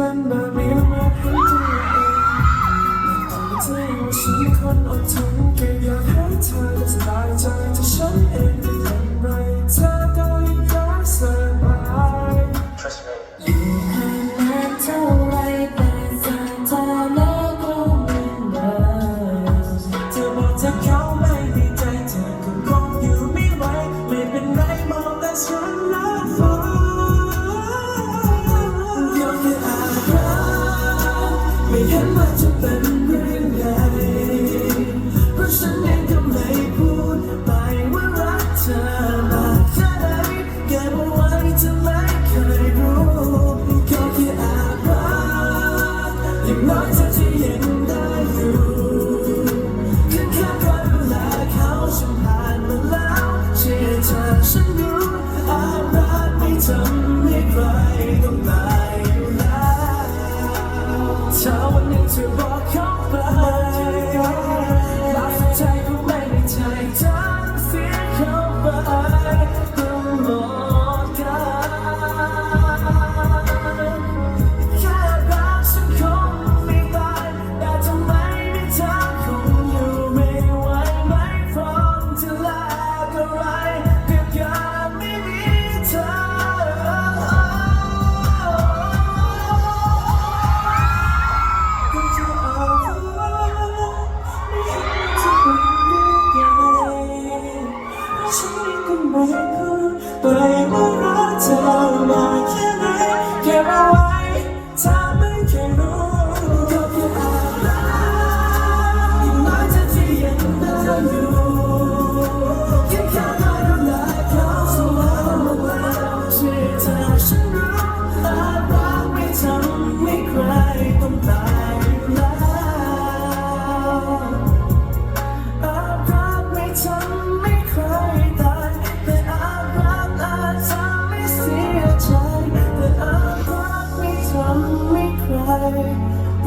เป็นแบบนี้มาให้ตัวเองแต่ตอนที่ว่าฉันคนอดทนแค่อยากให้เธอได้ เห็นว่าจะเป็นเรื่องใหเพราะฉันเองก็ไม่พูดไปว่ารักเธอมาแค่ไหนเก็บเอาไว้จะไม่เคยรู้ก็แค่อารักอย่งน้อย 心灵的每刻被污染着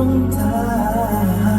风大